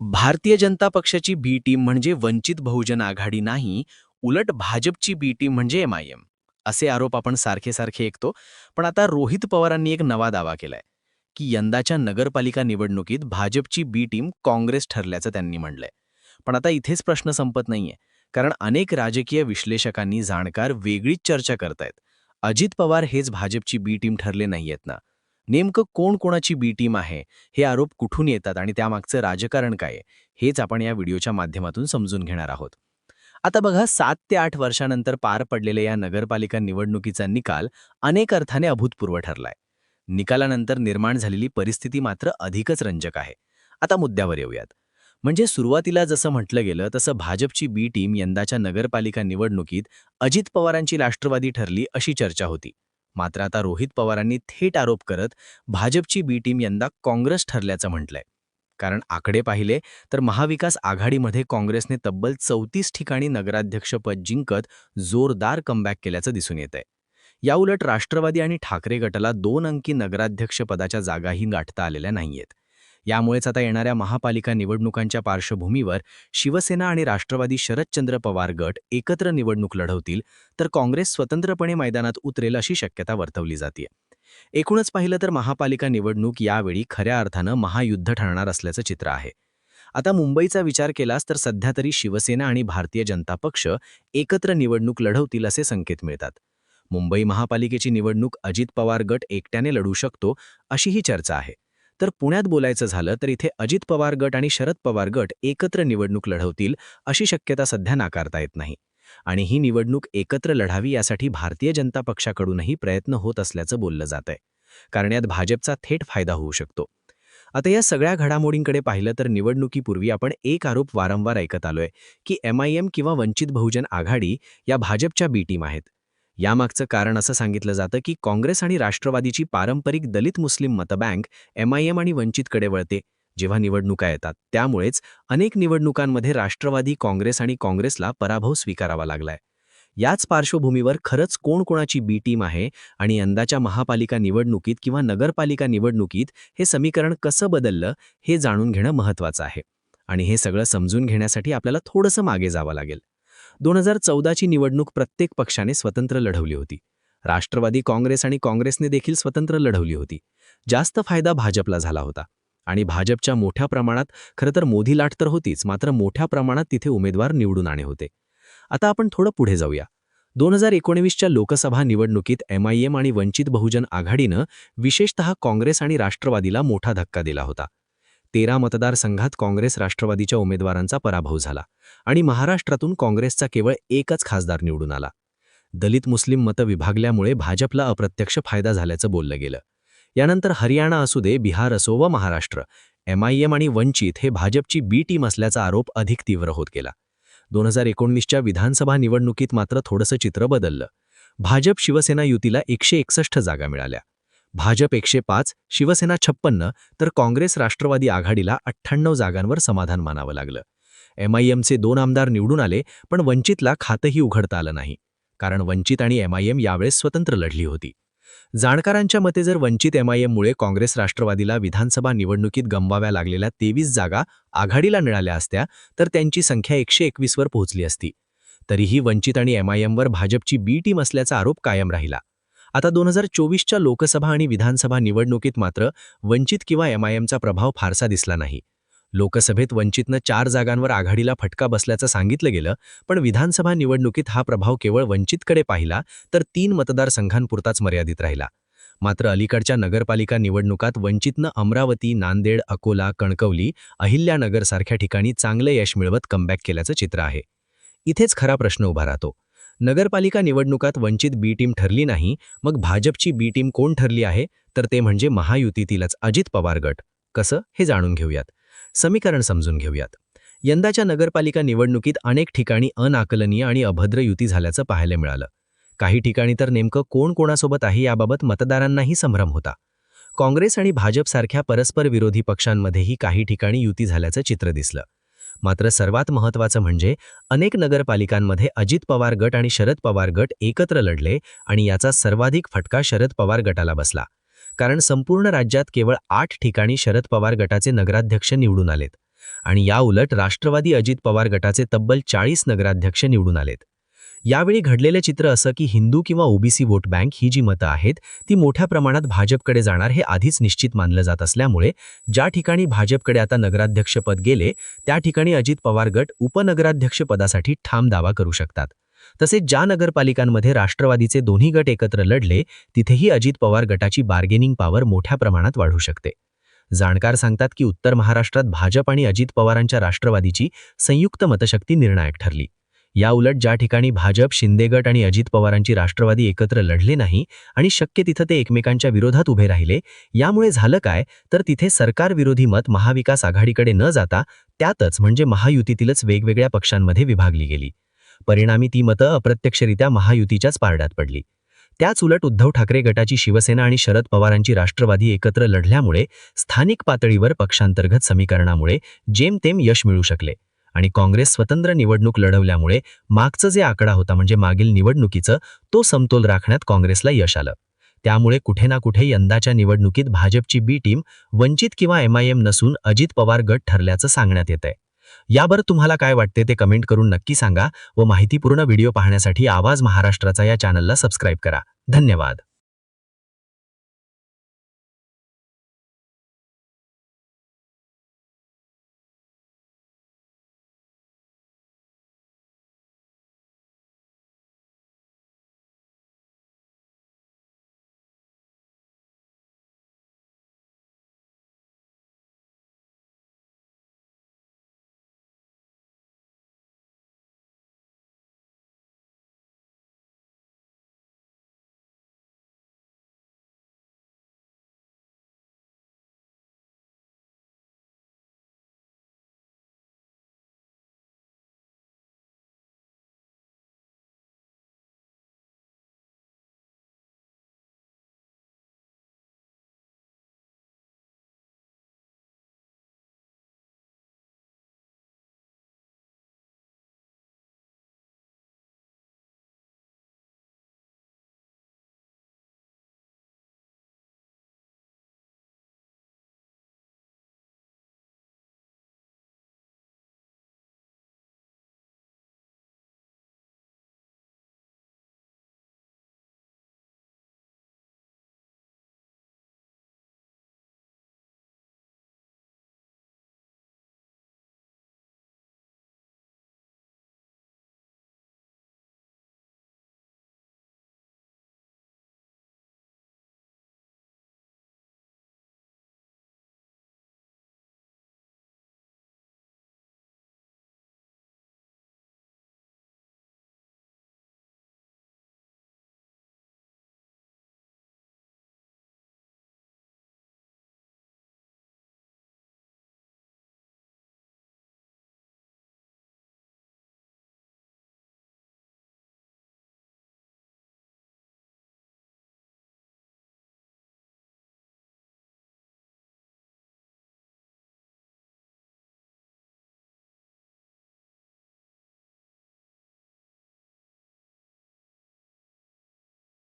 भारतीय जनता पक्षाची बी टीम म्हणजे वंचित बहुजन आघाडी नाही उलट भाजपची बी टीम म्हणजे एम आय एम असे आरोप आपण सारखे सारखे ऐकतो पण आता रोहित पवारांनी एक नवा दावा केलाय की यंदाच्या नगरपालिका निवडणुकीत भाजपची बी टीम काँग्रेस ठरल्याचं त्यांनी म्हणलंय. पण आता इथेच प्रश्न संपत नाहीये कारण अनेक राजकीय विश्लेषकांनी जाणकार वेगळीच चर्चा करतायत. अजित पवार हेच भाजपची बी टीम ठरले नाहीयेत ना? नेमकं कोण कोणाची बी टीम आहे? हे आरोप कुठून येतात आणि त्यामागचं राजकारण काय आहे? हेच आपण या व्हिडिओच्या माध्यमातून समजून घेणार आहोत. आता बघा सात ते आठ वर्षानंतर पार पडलेल्या या नगरपालिका निवडणुकीचा निकाल अनेक अर्थाने अभूतपूर्व ठरलाय. निकालानंतर निर्माण झालेली परिस्थिती मात्र अधिकच रंजक आहे. आता मुद्द्यावर येऊयात. म्हणजे सुरुवातीला जसं म्हटलं गेलं तसं भाजपची बी टीम यंदाच्या नगरपालिका निवडणुकीत अजित पवारांची राष्ट्रवादी ठरली अशी चर्चा होती. मात्र आता रोहित पवारांनी थेट आरोप करत भाजपची बी टीम यंदा काँग्रेस ठरल्याचं म्हटलंय. कारण आकडे पाहिले तर महाविकास आघाडीमध्ये काँग्रेसने तब्बल चौतीस ठिकाणी नगराध्यक्षपद जिंकत जोरदार कमबॅक केल्याचं दिसून येतंय. याउलट राष्ट्रवादी आणि ठाकरे गटाला दोन अंकी नगराध्यक्षपदाच्या जागाही गाठता आलेल्या नाहीयेत. यामुळेच आता येणाऱ्या महापालिका निवडणुकांच्या पार्श्वभूमीवर शिवसेना आणि राष्ट्रवादी शरदचंद्र पवार गट एकत्र निवडणूक लढवतील तर काँग्रेस स्वतंत्रपणे मैदानात उतरेल अशी शक्यता वर्तवली जाते एकूणच पाहिलं तर महापालिका निवडणूक यावेळी खऱ्या अर्थानं महायुद्ध ठरणार असल्याचं चित्र आहे. आता मुंबईचा विचार केलास तर सध्या तरी शिवसेना आणि भारतीय जनता पक्ष एकत्र निवडणूक लढवतील असे संकेत मिळतात. मुंबई महापालिकेची निवडणूक अजित पवार गट एकट्याने लढू शकतो अशी ही चर्चा आहे. तर पुण्यात बोलायचं झालं तर इथे अजित पवार गट आणि शरद पवार गट एकत्र निवडणूक लढवतील अशी शक्यता सध्या नाकारता येत नाही. आणि ही निवडणूक एकत्र लढावी यासाठी भारतीय जनता पक्षाकडूनही प्रयत्न होत असल्याचं बोललं जात आहे कारण यात भाजपचा थेट फायदा होऊ शकतो. आता या सगळ्या घडामोडींकडे पाहिलं तर निवडणुकीपूर्वी आपण एक आरोप वारंवार ऐकत आलोय की एम आय एम किंवा वंचित बहुजन आघाडी या भाजपच्या बी टीम आहेत. यामागचं कारण असं सांगितलं जातं की काँग्रेस आणि राष्ट्रवादीची पारंपरिक दलित मुस्लिम मतबँक एम आय एम आणि वंचितकडे वळते जेव्हा निवडणुका येतात. त्यामुळेच अनेक निवडणुकांमध्ये राष्ट्रवादी काँग्रेस आणि काँग्रेसला पराभव स्वीकारावा लागलाय. याच पार्श्वभूमीवर खरंच कोण कोणाची बी टीम आहे आणि यंदाच्या महापालिका निवडणुकीत किंवा नगरपालिका निवडणुकीत हे समीकरण कसं बदललं हे जाणून घेणं महत्त्वाचं आहे. आणि हे सगळं समजून घेण्यासाठी आपल्याला थोडंसं मागे जावं लागेल. दोन हजार चौदाची निवडणूक प्रत्येक पक्षाने स्वतंत्र लढवली होती. राष्ट्रवादी काँग्रेस आणि काँग्रेसने देखील स्वतंत्र लढवली होती. जास्त फायदा भाजपला झाला होता. आणि भाजपच्या मोठ्या प्रमाणात खरं तर मोदी लाट तर होतीच मात्र मोठ्या प्रमाणात तिथे उमेदवार निवडून आणे होते. आता आपण थोडं पुढे जाऊया. दोन हजार एकोणवीसच्या लोकसभा निवडणुकीत एम आय एम आणि वंचित बहुजन आघाडीनं विशेषतः काँग्रेस आणि राष्ट्रवादीला मोठा धक्का दिला होता. तेरा मतदारसंघात काँग्रेस राष्ट्रवादीच्या उमेदवारांचा पराभव झाला आणि महाराष्ट्रातून काँग्रेसचा केवळ एकच खासदार निवडून आला. दलित मुस्लिम मतं विभागल्यामुळे भाजपला अप्रत्यक्ष फायदा झाल्याचं बोललं गेलं. यानंतर हरियाणा असू दे बिहार असो व महाराष्ट्र एमआयएम आणि वंचित हे भाजपची बी टीम असल्याचा आरोप अधिक तीव्र होत गेला. दोन हजार एकोणवीसच्या विधानसभा निवडणुकीत मात्र थोडंसं चित्र बदललं. भाजप शिवसेना युतीला एकशे एकसष्ट जागा मिळाल्या. भाजप एकशे पाच शिवसेना छप्पन्न तर काँग्रेस राष्ट्रवादी आघाडीला अठ्ठ्याण्णव जागांवर समाधान मानावं लागलं. एम आय दोन आमदार निवडून आले पण वंचितला खातंही उघडता आलं नाही. कारण वंचित आणि एम आय एम यावेळेस स्वतंत्र लढली होती. जाणकारांच्या मते जर वंचित एम आय काँग्रेस राष्ट्रवादीला विधानसभा निवडणुकीत गमवाव्या लागलेल्या तेवीस जागा आघाडीला मिळाल्या असत्या तर त्यांची संख्या एकशे एकवीसवर पोहोचली असती. तरीही वंचित आणि एम आय भाजपची बी टीम असल्याचा आरोप कायम राहिला. आता दोन हजार चोवीसच्या लोकसभा आणि विधानसभा निवडणुकीत मात्र वंचित किंवा एम आय प्रभाव फारसा दिसला नाही. लोकसभेत वंचितनं चार जागांवर आघाडीला फटका बसल्याचं सांगितलं गेलं पण विधानसभा निवडणुकीत हा प्रभाव केवळ वंचितकडे पाहिला तर तीन मतदारसंघांपुरताच मर्यादित राहिला. मात्र अलीकडच्या नगरपालिका निवडणुकात वंचितनं अमरावती नांदेड अकोला कणकवली अहिल्यानगरसारख्या ठिकाणी चांगलं यश मिळवत कमबॅक केल्याचं चित्र आहे. इथेच खरा प्रश्न उभा राहतो. नगरपालिका निवडणुकात वंचित बी टीम ठरली नाही मग भाजपची बी टीम कोण ठरली आहे? तर ते म्हणजे महायुतीतीलच अजित पवार गट. कसं? हे जाणून घेऊयात. समीकरण समजून घेऊयात. यंदाच्या नगरपालिका निवडणुकीत अनेक ठिकाणी अनाकलनीय आणि अभद्र युती झाल्याचं पाहायला मिळालं. काही ठिकाणी तर नेमकं कोण कोणासोबत आहे याबाबत मतदारांनाही संभ्रम होता. काँग्रेस आणि भाजपसारख्या परस्पर विरोधी पक्षांमध्येही काही ठिकाणी युती झाल्याचं चित्र दिसलं. मात्र सर्वात महत्त्वाचं म्हणजे अनेक नगरपालिकांमध्ये अजित पवार गट आणि शरद पवार गट एकत्र लढले आणि याचा सर्वाधिक फटका शरद पवार गटाला बसला. कारण संपूर्ण राज्यात केवळ आठ ठिकाणी शरद पवार गटाचे नगराध्यक्ष निवडून आलेत. आणि याउलट राष्ट्रवादी अजित पवार गटाचे तब्बल चाळीस नगराध्यक्ष निवडून आलेत. यावेळी घडलेले चित्र असं की हिंदू किंवा ओबीसी वोट बँक ही जी मतं आहेत ती मोठ्या प्रमाणात भाजपकडे जाणार हे आधीच निश्चित मानलं जात असल्यामुळे ज्या ठिकाणी भाजपकडे आता नगराध्यक्षपद गेले त्या ठिकाणी अजित पवार गट उपनगराध्यक्षपदासाठी ठाम दावा करू शकतात. तसेच ज्या नगरपालिकांमध्ये राष्ट्रवादीचे दोन्ही गट एकत्र लढले तिथेही अजित पवार गटाची बार्गेनिंग पॉवर मोठ्या प्रमाणात वाढू शकते. जाणकार सांगतात की उत्तर महाराष्ट्रात भाजप आणि अजित पवारांच्या राष्ट्रवादीची संयुक्त मतशक्ती निर्णायक ठरली. याउलट ज्या ठिकाणी भाजप शिंदे गट आणि अजित पवारांची राष्ट्रवादी एकत्र लढले नाही आणि शक्य तिथं ते एकमेकांच्या विरोधात उभे राहिले यामुळे झालं काय? तर तिथे सरकारविरोधी मत महाविकास आघाडीकडे न जाता त्यातच म्हणजे महायुतीतीलच वेगवेगळ्या पक्षांमध्ये विभागली गेली. परिणामी ती मतं अप्रत्यक्षरित्या महायुतीच्याच पारड्यात पडली. त्याच उलट उद्धव ठाकरे गटाची शिवसेना आणि शरद पवारांची राष्ट्रवादी एकत्र लढल्यामुळे स्थानिक पातळीवर पक्षांतर्गत समीकरणामुळे जेमतेम यश मिळू शकले. आणि काँग्रेस स्वतंत्र निवडणूक लढवल्यामुळे मागचं जे आकडा होता म्हणजे मागील निवडणुकीचं तो समतोल राखण्यात काँग्रेसला यश आलं. त्यामुळे कुठे ना कुठे यंदाच्या निवडणुकीत भाजपची बी टीम वंचित किंवा एमआयएम नसून अजित पवार गट ठरल्याचं सांगण्यात येतंय. यावर तुम्हाला काय वाटते ते कमेंट करून नक्की सांगा व माहितीपूर्ण व्हिडिओ पाहण्यासाठी आवाज महाराष्ट्राचा या चॅनलला सबस्क्राईब करा. धन्यवाद.